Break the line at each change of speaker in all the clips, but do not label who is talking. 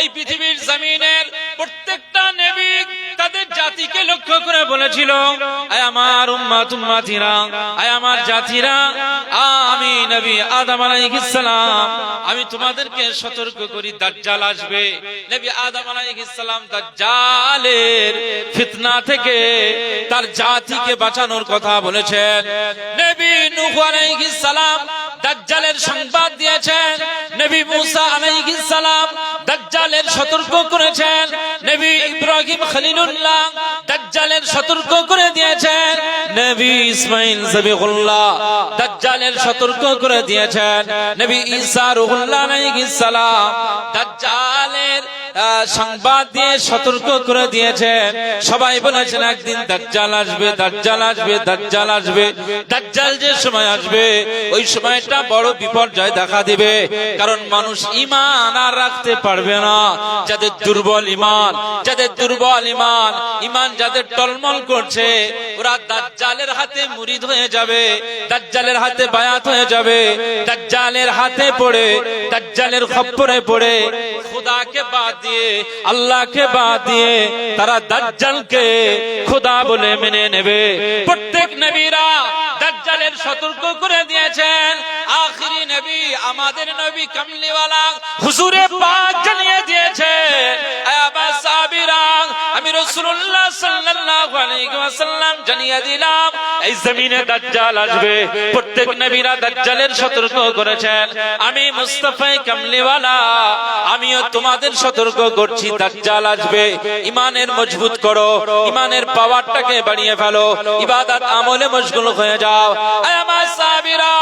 এই পৃথিবীর জমিনের প্রত্যেকটা নবী তাদের জাতিকে লক্ষ্য করে বলেছিল, আয় আমার উম্মাত উম্মাতিরা, আয় আমার জাতিরা, আমি নবী আদম আলাইহিস আমি তোমাদেরকে সতর্ক করি, দাজ্জাল আসবে। নবী আদম আলাইহিস দাজ্জালের ফিতনা থেকে তার জাতিকে বাঁচানোর কথা বলেছেন। নবী নূহ আলাইহিস সালাম দাজ্জালের সংবাদ দিয়েছেন। নবী মুসা আলাইহিস সালাম সতর্ক করেছেন নবী ইব্রাহিম খলিলুল্লাহ, দাজ্জালের সতর্ক করে দিয়েছেন নবী ইসমাইল জবিহুল্লাহ, দাজ্জালের সতর্ক করে দিয়েছেন নবী ঈসা রুহুল্লাহ আলাইহিস সালাম, দাজ্জালের সংবাদ দিয়ে সতর্ক করে দিয়েছেন সবাই বলেছেন, একদিন দাজ্জাল আসবে দাজ্জাল আসবে দাজ্জাল আসবে। দাজ্জাল যে সময় আসবে, ওই সময়টা বড় বিপর্যয় দেখা দিবে। কারণ মানুষ ইমান আর রাখতে পারবে না। যাদের দুর্বল ইমান যাদের দুর্বল ইমান ইমান যাদের টলমল করছে, ওরা দাজ্জালের হাতে মুরিদ হয়ে যাবে, দাজ্জালের হাতে বায়াত হয়ে যাবে, দাজ্জালের হাতে পড়ে, দাজ্জালের খপ্পরে পড়ে। খুদাকে বাদ দিয়ে, আল্লাহকে বাদ দিয়ে তারা দাজ্জালকে খোদা বলে মেনে নেবে। প্রত্যেক নবীরা দাজ্জালের সতর্ক করে দিয়েছেন। আখিরি নবী আমাদের নবী কামলিওয়ালা হুজুরে পাক জানিয়ে দিয়েছে আবা সাবিরা আমি রাসূলুল্লাহ সাল্লাল্লাহু আলাইহি ওয়াসাল্লাম জানিয়ে দিলাম, এই জমিনে দাজ্জাল আসবে। প্রত্যেক নবীরা দাজ্জালের সতর্ক করেছেন। আমি মুস্তাফা কামলিওয়ালা, আমিও তোমাদের সতর্ক করছি, দাজ্জাল আসবে। ইমানের মজবুত করো, ইমানের পাওয়ারটাকে বাড়িয়ে ফেলো, ইবাদত আমলে মশগুল হয়ে যাও। আয় আমার সাহাবীরা,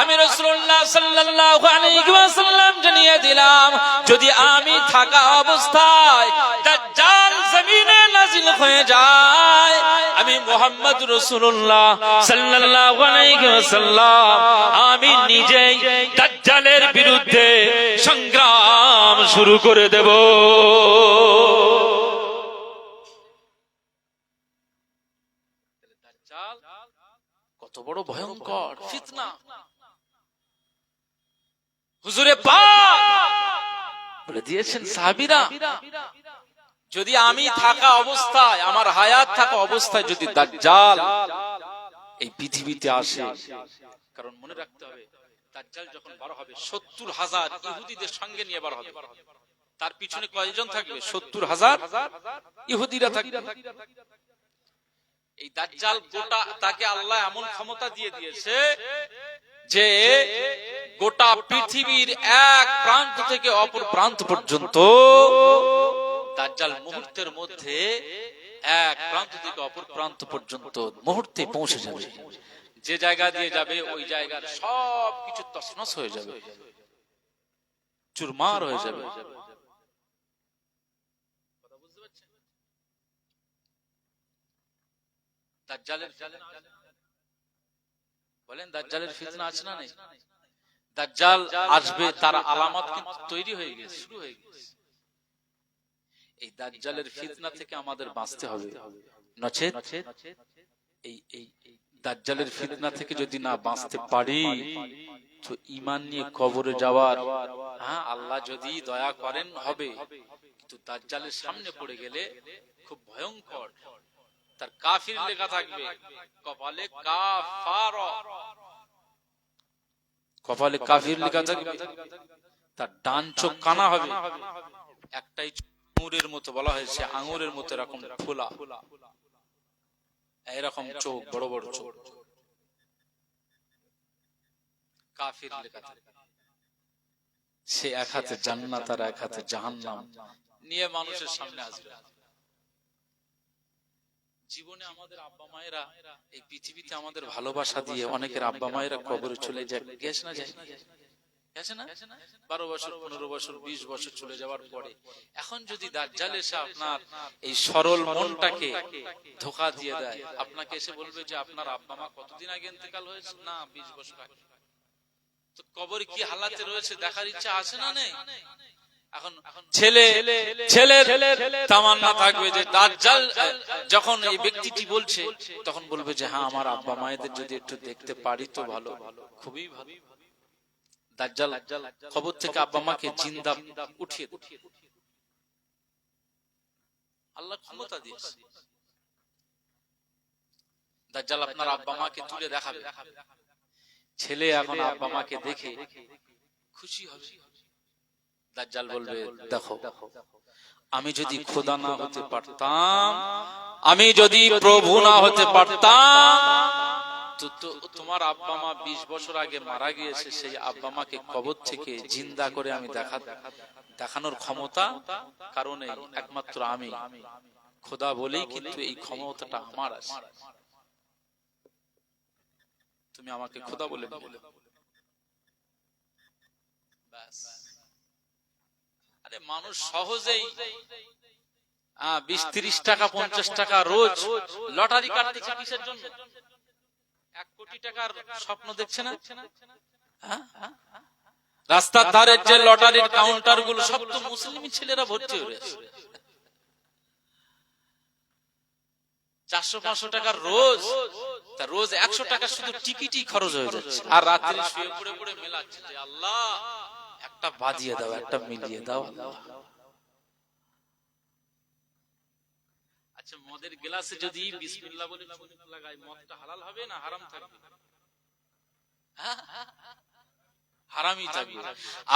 আমি রাসূলুল্লাহ সাল্লাল্লাহু আলাইহি ওয়াসাল্লাম জানিয়ে দিলাম, যদি আমি থাকা অবস্থায় দাজ্জাল নাজিল হয়ে যায়। আমি মোহাম্মদ রাসূলুল্লাহ সাল্লাল্লাহু আলাইহি ওয়াসাল্লাম। আমি নিজেই দাজ্জালের বিরুদ্ধে সংগ্রাম শুরু করে দেব। কত বড় ভয়ঙ্কর ফিতনা। হুজুরে বলে দিয়েছেন সাহাবীরা যদি আমি থাকা অবস্থায়, আমার হায়াত থাকা অবস্থায় যদি দাজ্জাল এই পৃথিবীতে আসে, কারণ মনে রাখতে হবে, দাজ্জাল যখন বার হবে, সত্তর হাজার ইহুদিদের সঙ্গে নিয়ে বার হবে। তার পিছনে কয়জন থাকবে? সত্তর হাজার ইহুদিরা থাকবে। এই দাজ্জাল গোটা তাকে আল্লাহ এমন ক্ষমতা দিয়ে দিয়েছে যে গোটা পৃথিবীর এক প্রান্ত থেকে অপর প্রান্ত পর্যন্ত দাজ্জাল মুহূর্তের মধ্যে এক প্রান্ত থেকে অপর প্রান্ত পর্যন্ত মুহূর্তে পৌঁছে যাবে। যে জায়গা দিয়ে যাবে, ওই জায়গার সব কিছু তছনছ হয়ে যাবে। চুরমার হয়ে যাবে। বলেন, দাজ্জালের ফিতনা আছে না নেই? দাজ্জাল আসবে, তার আলামত কিন্তু তৈরি হয়ে গেছে, শুরু হয়ে গেছে। এই দাজ্জালের ফিতনা থেকে আমাদের বাঁচতে হবে। নচেত এই এই দাজ্জালের ফিতনা থেকে যদি না বাঁচতে পারি তো ইমান নিয়ে কবরে যাওয়ার হ্যাঁ আল্লাহ যদি দয়া করেন হবে। কিন্তু দাজ্জালের সামনে পড়ে গেলে খুব ভয়ঙ্কর। তার কাফির লেখা থাকবে কপালে কাফার। কপালে কাফির লেখা থাকবে। তার ডান চোখ কানা হবে। একটাই আঙুরের মতো বলা হয়েছে, আঙুরের মতো এরকম ফোলা এরকম চোখ, বড় বড় চোখ। কাফির সে এক হাতে জান্নাত আর এক হাতে জাহান্নাম নিয়ে মানুষের সামনে আসবে জীবনে আমাদের আব্বা মায়েরা এই পৃথিবীতে আমাদের ভালোবাসা দিয়ে অনেকের আব্বা মায়েরা কবরে চলে যায় গেছে না যায়। বারো বছর পনেরো বছর বিশ বছর চলে যাওয়ার পরে এখন যদি দাজ্জাল এসে আপনার এই সরল মনটাকে ধোকা দিয়ে দেয় আপনাকে এসে বলবে যে আপনার আব্বা মা কতদিন আগে ইন্তেকাল হয়েছে? না বিশ বছর আগে। তো কবর কি হালাতে রয়েছে? দেখার ইচ্ছা আছে না নেই? এখন ছেলে ছেলের তামান্না থাকবে যে দাজ্জাল যখন এই ব্যক্তিটি বলছে তখন বলবে যে হ্যাঁ আমার আব্বা মায়েদের যদি একটু দেখতে পারি তো ভালো। খুবই ভালো। দাজ্জাল খবর থেকে আব্বা মাকে জিন্দা উঠিয়ে
আল্লাহ ক্ষমতা দিয়েছে। দাজ্জাল আপনার আব্বা মাকে তুলে দেখাবে। ছেলে এখন আব্বা মাকে দেখে খুশি হবে। দাজ্জাল বলবে দেখো আমি যদি খোদা না হতে পারতাম আমি যদি প্রভু না হতে পারতাম তোমার আব্বা মা বিশ বছর আগে মারা গিয়েছে, সেই আব্বা মাকে কবর থেকে জিন্দা করে আমি দেখা, দেখানোর ক্ষমতা কারণে একমাত্র আমি। খোদা বলেই কিন্তু এই ক্ষমতাটা আমার আছে। তুমি আমাকে খোদা বলে আরে মানুষ সহজেই বিশ তিরিশ টাকা, পঞ্চাশ টাকা রোজ লটারি কাটতেছে কিসের জন্য? কোটি টাকার স্বপ্ন দেখছে না? রাস্তার ধারের যে লটারির কাউন্টারগুলো সব তো মুসলিম ছেলেরা ভর্তি হয়ে আছে চারশো পাঁচশো টাকার রোজ তা রোজ একশো টাকা শুধু টিকিটই খরচ হয়ে যাচ্ছে আর রাত্রে শুয়ে পড়ে পড়ে মেলাচ্ছে যে আল্লাহ একটা বাজিয়ে দাও একটা মিলিয়ে দাও। আল্লাহ আচ্ছা মদের গ্লাসে যদি বিসমিল্লাহ বলে লাগাই মদটা হালাল হবে না হারাম থাকবে? হারামই থাকবে।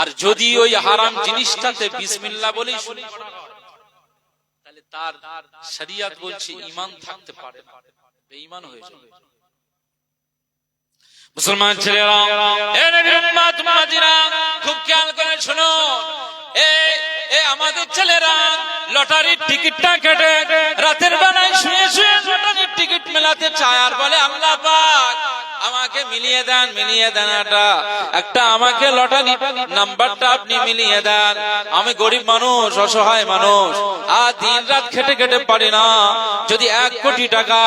আর যদি ওই হারাম জিনিসটাতে বিসমিল্লাহ বলেই হয়, তাহলে তার শরিয়াত বলছে ঈমান থাকতে পারে বেঈমান হয়ে যাবে।
মুসলমান ছেলেরা এ লটারির টিকিটটা কেটে রাতের বেলায় শুয়ে শুয়ে লটারির টিকিট মেলাতে চায় আর বলে, আল্লাহ পাক আমাকে মিলিয়ে দেন মিলিয়ে দেন একটা আমাকে লটারি নাম্বারটা আপনি মিলিয়ে দেন। আমি গরিব মানুষ, অসহায় মানুষ। আর দিন রাত খেটে খেটে পারি না। যদি এক কোটি টাকা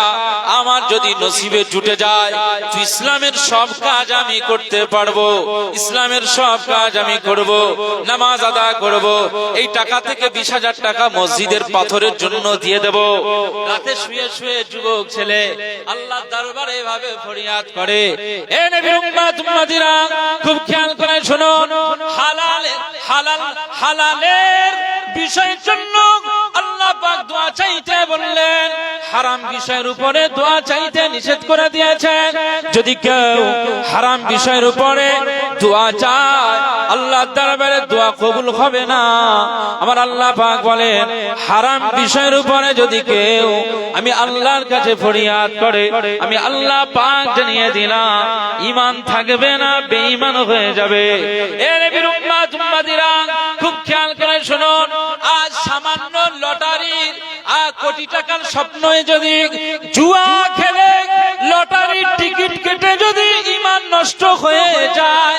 আমার যদি নসিবে জুটে যায় ইসলামের সব কাজ আমি করতে পারব। ইসলামের সব কাজ আমি করব। নামাজ আদা করব। এই টাকা থেকে বিশ হাজার টাকা মসজিদের পাথরের জন্য দিয়ে দেব। রাতে শুয়ে শুয়ে যুবক ছেলে আল্লাহ দরবারে এভাবে ফরিয়াদ করে। খুব খেয়াল করে হালাল হালাল হালালের বিষয়ের জন্য আল্লাহ পাক দোয়া চাইতে বললেন। হারাম বিষয়ের উপরে দোয়া চাইতে নিষেধ করে দিয়েছেন। যদি কেউ হারাম বিষয়ের উপরে দোয়া চায় আল্লাহ দরবারে দোয়া কবুল হবে না। আমার আল্লাহ পাক বলেন, হারাম বিষয়ের উপরে যদি কেউ আমি আল্লাহর কাছে ফরিয়াদ করে, আমি আল্লাহ পাক জানিয়ে দিলাম ইমান থাকবে না, বেঈমান হয়ে যাবে। এর বিরুম্মাত উম্মাদিরা খুব খেয়াল করে শুনুন সামান্য লটারির কোটি টাকার স্বপ্নই যদি জুয়া খেলে, লটারির টিকিট কেটে যদি ইমান নষ্ট হয়ে যায়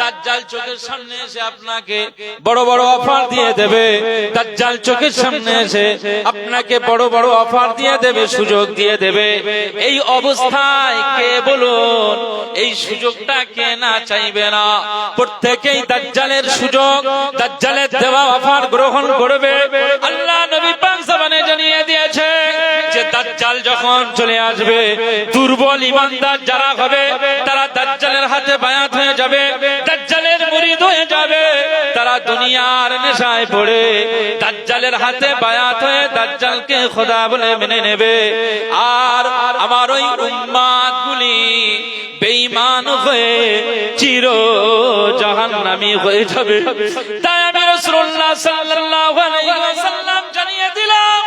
দাজ্জাল চোখের সামনে এসে আপনাকে বড় বড় অফার দিয়ে দেবে, সুযোগ দিয়ে দেবে। এই অবস্থায় কে বলুন, এই সুযোগটা কে না চাইবে না? প্রত্যেকেই দাজ্জালের সুযোগ, দাজ্জালের দেওয়া অফার গ্রহণ করবে। দাজ্জাল যখন চলে আসবে, দুর্বল ইমানদার যারা হবে, তারা দাজ্জালের হাতে বায়াত হয়ে যাবে, দাজ্জালের মুরিদ হয়ে যাবে। তারা দুনিয়ার নেশায় পড়ে, দাজ্জালের হাতে বায়াত হয়ে দাজ্জালকে খোদা বলে মেনে নেবে। আর আমার ওই উম্মাদ গুলি বেঈমান হয়ে চির জাহান্নামী হয়ে যাবে। তাই আমি রাসূলুল্লাহ সাল্লাল্লাহু আলাইহি ওয়াসাল্লাম জানিয়ে দিলাম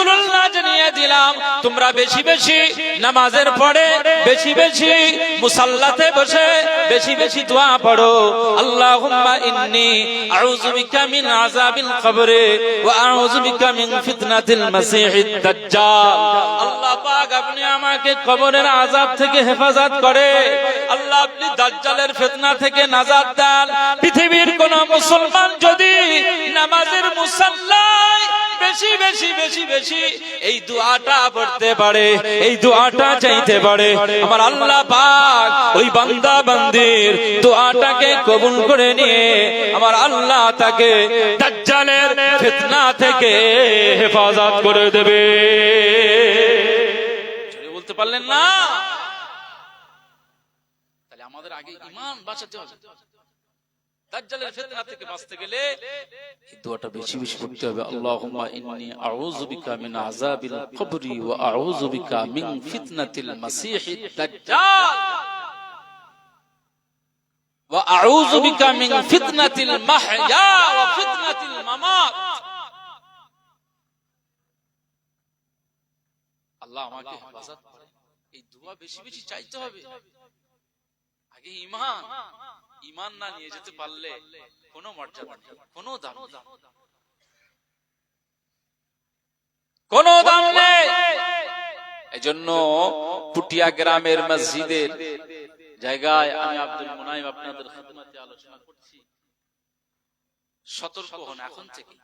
আমি রাসূলুল্লাহ জানিয়ে দিলাম, তোমরা বেশি বেশি নামাজের পরে বেশি বেশি মুসাল্লাতে বসে, বেশি বেশি দোয়া পড়ো। আল্লাহুম্মা ইন্নী আউযু বিকা মিন আযাবিল কবরে ওয়া আউযু বিকা মিন ফিতনাতিল মাসিহিদ দাজ্জাল। আল্লাহ পাক আপনি আমাকে কবরের আযাব থেকে হেফাজত করে, আল্লাহ আপনি দাজ্জালের ফিতনা থেকে নাজাত পৃথিবীর কোন মুসলমান যদি নামাজের মুসাল্লায় বেশি বেশি বেশি বেশি। এই দোয়াটা পড়তে পারে, এই দোয়াটা চাইতে পারে। আমার আল্লাহ পাক ওই বান্দা বান্দির দোয়াটাকে কবুল করে নিয়ে আমার আল্লাহ তাকে দাজ্জালের ফিতনা থেকে হেফাজত করে দেবে। বলতে পারলেন না,
তাহলে আমাদের আগে ইমান বাঁচাতে হবে। দাজ্জালের ফিতনা থেকে বাঁচতে গেলে এই দোয়াটা বেশি বেশি পড়তে হবে। আল্লাহুম্মা ইন্নী আউযু বিকা মিন আযাবিল কবরি ওয়া আউযু বিকা মিন ফিতনাতিল মাসিহিদ দাজ্জাল। ওয়া আউযু বিকা মিন ফিতনাতিল মাহইয়া ওয়া ফিতনাতিল মামাত। আল্লাহ আমাকে হেফাজত করে। এই দোয়া বেশি বেশি চাইতে হবে। আগে ইমান ইমান না নিয়ে যেতে পারলে কোনো মর্যাদা কোনো দাম দাম পুটিয়া গ্রামের মসজিদের জায়গায় আমি আব্দুল মুনাইম আপনাদের খেদমতে আলোচনা করছি। সতর্ক হন এখন থেকে।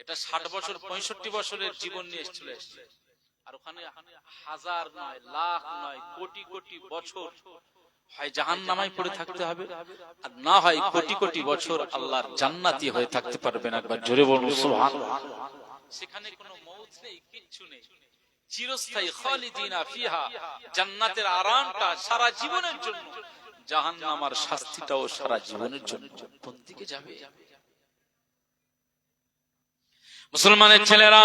এটা ষাট বছর, পঁয়ষট্টি বছরের জীবন নিয়ে চলে এসছে। আর ওখানে হাজার নয়, লাখ নয়, কোটি কোটি বছর হয় জাহান নামাই পড়ে থাকতে হবে। আর না হয় কোটি কোটি বছর আল্লাহর জান্নাতি হয়ে থাকতে পারবেন একবার। জোরে বলুন সুবহান সেখানে কোনো মৌত নেই কিচ্ছু নেই। চিরস্থায়ী খালিদিনা ফিহা। জান্নাতের আরামটা সারা জীবনের জন্য। জাহান্নামার শাস্তিটাও সারা জীবনের জন্য। কোন দিকে যাবে?
মুসলমানের ছেলেরা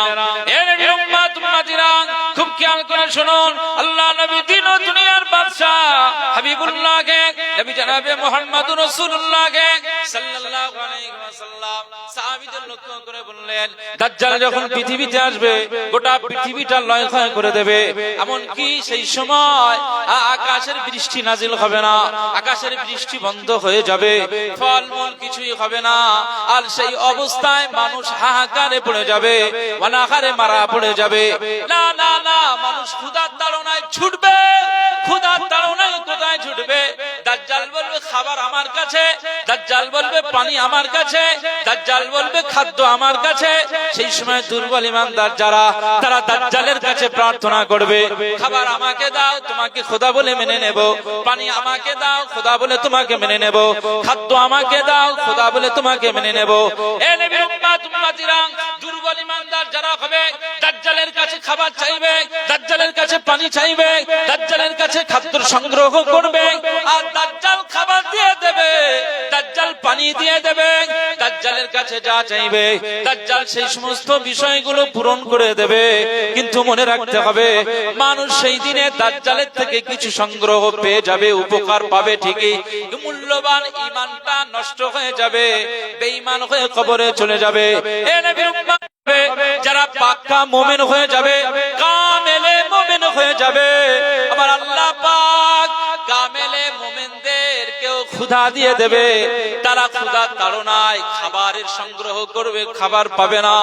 খুব খেয়াল করে শুনুন। আল্লাহ নবী দিন ও দুনিয়ার বাদশা হাবিবুল্লাহকে, নবী জনাবে মুহাম্মদুর রাসূলুল্লাহকে সাল্লাল্লাহু আলাইহি ওয়াসাল্লাম সাহাবীদের লক্ষ্য করে বললেন দাজ্জাল যখন পৃথিবীতে আসবে গোটা পৃথিবীটা করে দেবে। এমন কি সেই সময় আকাশের বৃষ্টি নাজিল হবে না। আকাশের বৃষ্টি বন্ধ হয়ে যাবে। ফলমূল কিছুই হবে না। আর সেই অবস্থায় মানুষ হাহাকারে পড়ে যাবে। অনাহারে মারা পড়ে যাবে। না না না মানুষ ক্ষুধার তাড়নায় ছুটবে। ক্ষুধার তাড়নায় কোথায় ছুটবে? দাজ্জাল বলবে খাবার আমার কাছে। দাজ্জাল বলবে, পানি আমার কাছে, দাজ্জাল বলবে, খাদ্য আমার কাছে। সেই সময় দুর্বল ইমানদার যারা, তারা দাজ্জালের কাছে প্রার্থনা করবে, খাবার আমাকে দাও, তোমাকে খোদা বলে মেনে নেব। পানি আমাকে দাও, খোদা বলে তোমাকে মেনে নেব। খাদ্য আমাকে দাও, খোদা বলে তোমাকে মেনে নেব। এ নবীর উম্মাত, উম্মাতিরা, দুর্বল ইমানদার যারা হবে, দাজ্জালের কাছে খাবার চাইবে, দাজ্জালের কাছে পানি চাইবে, দাজ্জালের কাছে খাদ্য সংগ্রহ করবে, আর দাজ্জাল খাবার দিয়ে দেবে, দাজ্জাল পানি দিয়ে দেবে, দাজ্জালের কাছে যা চাইবে, দাজ্জাল সেই সমস্ত বিষয়গুলো পূরণ করে দেবে। কিন্তু মনে রাখতে হবে, মানুষ সেই দিনে দাজ্জালের থেকে কিছু সংগ্রহ পেয়ে যাবে, উপকার পাবে ঠিকই। মূল্যবান ইমানটা নষ্ট হয়ে যাবে, বেঈমান হয়ে কবরে চলে যাবে। যারা পাক্কা মোমেন হয়ে যাবে, কামেলে মোমেন হয়ে যাবে। আবার আল্লাহ পাক কামেলে মোমেনদের কেউ ক্ষুধা দিয়ে দেবে, তারা ক্ষুধার তাড়নায় খাবারের সংগ্রহ করবে, খাবার পাবে না।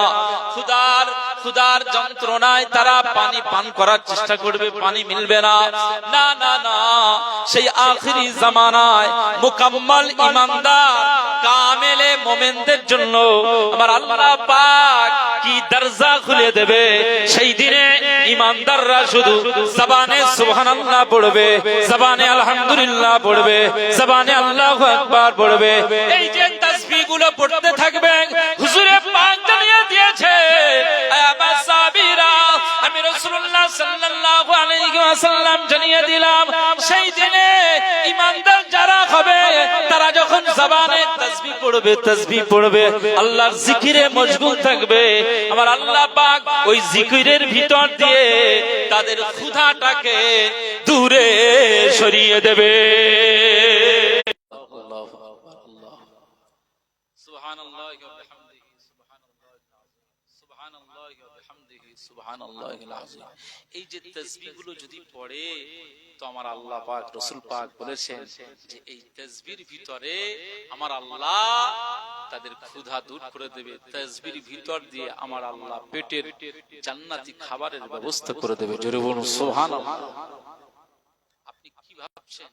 ক্ষুধার ক্ষুধার যন্ত্রণায় তারা পানি পান করার চেষ্টা করবে, পানি মিলবে না। না না না, সেই আখিরি জামানায় মুকাম্মাল ইমানদার কামেলে মোমেনদের জন্য আমার আল্লাহ পাক কি দরজা খুলে দেবে? সেই দিনে ইমানদাররা শুধু জবানে সুবহানাল্লাহ পড়বে, জবানে আলহামদুলিল্লাহ পড়বে, জবানে আল্লাহ আকবার পড়বে। এই যে তাসবিহগুলো পড়তে থাকবে হুজুরে পাক জানিয়ে দিয়েছে সাল্লাল্লাহু আলাইহি ওয়াসাল্লাম জানিয়ে দিলাম সেই দিনে ইমানদার যারা হবে তারা যখন জবানে তাসবিহ পড়বে তাসবিহ পড়বে আল্লাহর জিকিরে মশগুল থাকবে। আমার আল্লাহ পাক ওই জিকিরের ভিতর দিয়ে তাদের ক্ষুধাটাকে দূরে সরিয়ে দেবে।
সুবহানাল্লাহি ওয়া বিহামদিহি, সুবহানাল্লাহিল আযীম, সুবহানাল্লাহি ওয়া বিহামদিহি, সুবহানাল্লাহিল আযীম। এই যে তসবিহগুলো যদি পড়ে, তো আমার আল্লাহ পাক, রসুল পাক বলেছেন যে এই তসবির ভিতরে আমার আল্লাহ তাদের ক্ষুধা দূর করে দেবে। তসবির ভিতর দিয়ে আমার আল্লাহ পেটের জান্নাতি খাবারের ব্যবস্থা করে দেবে। সুবহানাল্লাহ। আপনি কি ভাবছেন?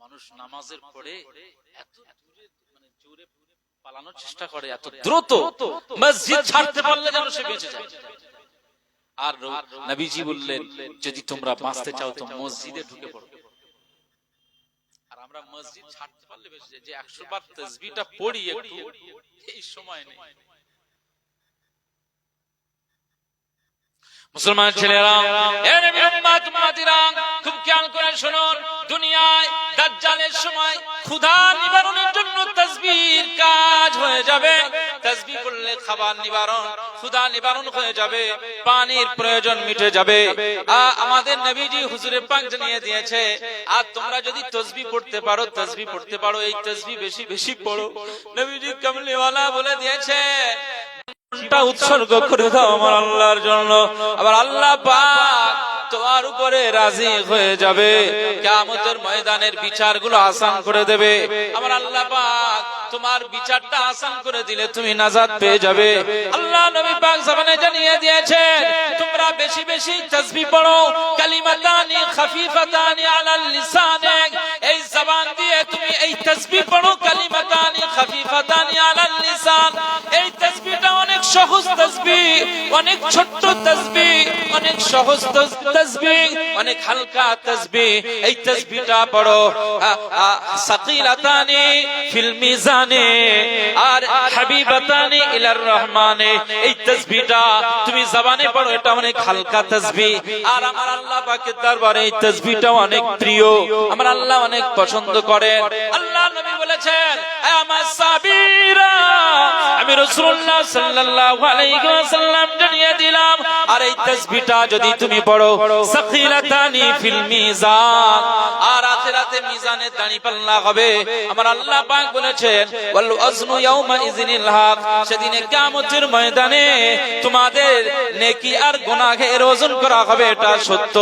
মানুষ নামাজের পরে এত দূরে মানে জোরে পালানোর চেষ্টা করে এত দ্রুত মসজিদ ছাড়তে পারলে যেন সে বেঁচে যায়। আর নবীজি বললেন যদি তোমরা বাঁচতে চাও তো মসজিদে ঢুকে পড়ো আর আমরা মসজিদ ছাড়তে পারলে বেঁচে যাই যে একশো বার তসবিটা পড়ি। একটু এই সময় নেই
মুসলমান ছেলেরা খুব খেয়াল করে শুনুন, দুনিয়ায় দাজ্জালের সময় ক্ষুধা নিবারণের জন্য তাসবির কাজ হয়ে যাবে। তাসবিহ করলে খাবার নিবারণ, ক্ষুধা নিবারণ হয়ে যাবে, পানির প্রয়োজন মিটে যাবে। আমাদের নবীজি হুজুরে পাক জানিয়ে দিয়েছে আর তোমরা যদি তসবি পড়তে পারো তসবি পড়তে পারো, এই তসবি বেশি বেশি পড়ো। নবীজি কামলিওয়ালা বলে দিয়েছে উৎসর্গ করে দাও আমার আল্লাহর জন্য। আবার আল্লাহ পাক তোমার উপরে রাজি হয়ে যাবে। কিয়ামতের ময়দানের বিচারগুলো আসান করে দেবে। আমার আল্লাহ পাক তোমার বিচারটা আসান করে দিলে তুমি নাজাত পেয়ে যাবে। আল্লাহ নবী পাক জামানে জানিয়ে দিয়েছেন, তোমরা বেশি বেশি তাসবিহ পড়ো, কালিমাতানি খাফিফাতানি আলাল লিসানিক এই জবান দিয়ে তুমি এই তাসবিহ পড়ো, কালিমাতানি খাফিফাতানি আলাল লিসান। সহজ তসবি অনেক ছোট্ট তাসবিহ অনেক সহজ তাসবিহ অনেক হালকা তাসবিহ এই তাসবিহটা পড়ো। সাকিলাতানি ফিল মিজানে আর হাবিবাতানি ইলার রহমানে। এই তাসবিহটা তুমি জবানে পড়ো, এটা অনেক হালকা তাসবিহ আর আমার আল্লাহ পাকের দরবারে এই তাসবিহটা অনেক প্রিয়। আমার আল্লাহ অনেক পছন্দ করেন। আল্লাহ নবী বলেছেন, "এ আমার সাবিরা, আমি রাসূলুল্লাহ সাল্লাল্লাহু আলাইহি ওয়াসাল্লাম জানিয়ে দিলাম। আর এই তাসবিহটা যদি তুমি পড়ো সাকিলাতানি ফিল মিজান। আর আখিরাতে মিজানে দাঁড়ি পাল্লা হবে। আমার আল্লাহ পাক বলেছেন ওয়াল ওয়াজনু ইয়াউমা ইযনিল হক। সেদিনে কিয়ামতের ময়দানে তোমাদের নেকি আর গুনাহের ওজন করা হবে এটা সত্য।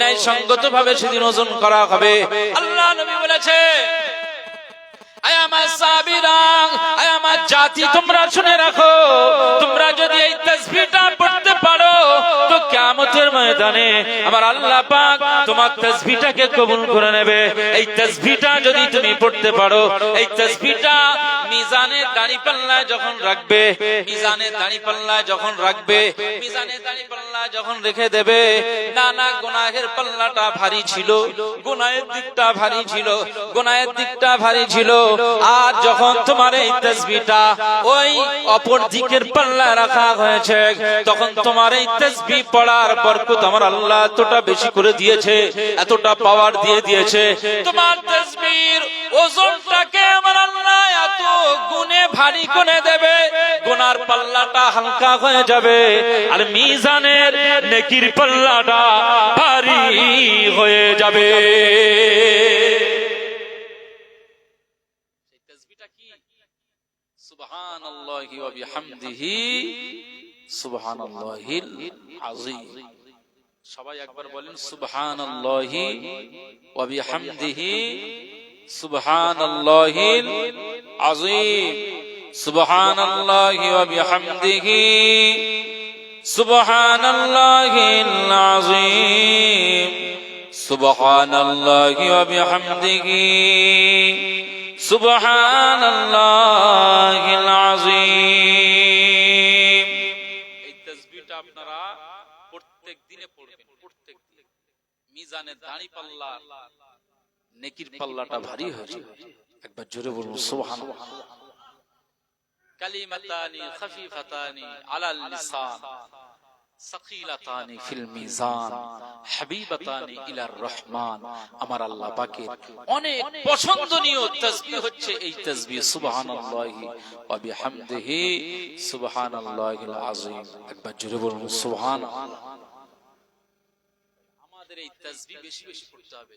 ন্যায় সঙ্গত ভাবে সেদিন ওজন করা হবে। আল্লাহ নবী বলেছে আমার সাবিরা আমার জাতি, তোমরা শুনে রাখো, তোমরা যদি এই তাসবিহটা পড়তে পারো, তো ময়দানে আমার আল্লাহ পাক তোমার তাসবিহটাকে কবুল করে নেবে। এই তাসবিহটা যদি তুমি পড়তে পারো, এই তাসবিহটা মিজানে দাড়ি পাল্লায় যখন রাখবে মিজানে দাড়ি পাল্লায় যখন রাখবে মিজানে দাড়ি পাল্লায় যখন রেখে দেবে, না না, গুনাহের পাল্লাটা ভারী ছিল, গুনাহের দিকটা ভারী ছিল, গুনাহের দিকটা ভারী ছিল। আর যখন তোমার এই তসবিটা ওই অপর দিকের পাল্লা রাখা হয়েছে, তখন তোমার এই তসবি পড়ার বরকত আমার আল্লাহ এতটা বেশি করে দিয়েছে, এতটা পাওয়ার দিয়ে দিয়েছে। তোমার তসবির ওজনটাকে আমার আল্লাহ এত ভারী করে দেবে? গুনার পাল্লাটা হালকা হয়ে যাবে। আর মিজানের নেকির পাল্লাটা ভারী হয়ে যাবে।
সবাই একবার বলেন সুবহানাল্লাহি ওয়া সুবহানাল্লাহি ওয়া বিহামদিহি সুবহানাল্লাহিল আযীম সুবহানাল্লাহি ওয়া বিহামদিহি সুবহানাল্লাহিল আযীম এই তাসবিহটা আপনারা প্রত্যেক দিনে পড়বেন, প্রত্যেক দিন। মিজানে দাঁড়ি পাল্লা, নেকির পাল্লাটা ভারী হয়ে একবার জোরে বলুন, সুবহানাল্লাহ। কালিমাতানি খাফিফাতানি আলাল লিসান। সাকিলাতানি ফিল মিজান। হাবিবাতানি ইলার রহমান। আমার আল্লাহ পাকের অনেক পছন্দনীয় তাসবিহ হচ্ছে এই তাসবিহ সুবহানাল্লাহি ওয়া বিহামদিহি। সুবহানাল্লাহিল আযীম। একবার জোরে বলুন সুবহানাল্লাহ। আমাদের এই তাসবিহ বেশি বেশি পড়তে হবে।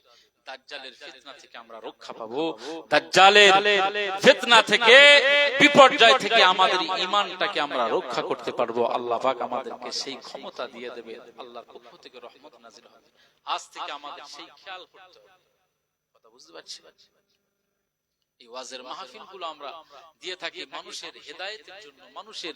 দাজ্জালের ফিতনা থেকে আমরা রক্ষা পাবো। দাজ্জালের ফিতনা থেকে বিপর্যয় থেকে আমাদের ঈমানটাকে আমরা রক্ষা করতে পারব। আল্লাহ পাক আমাদেরকে সেই ক্ষমতা দিয়ে দেবে। আল্লাহর পক্ষ থেকে রহমত নাজিল হবে। আজ থেকে আমাদের সেই খেয়াল করতে হবে। কথা বুঝতে পারছি? এই ওয়াজের মাহফিলগুলো আমরা দিয়ে থাকি মানুষের হেদায়েতের জন্য। মানুষের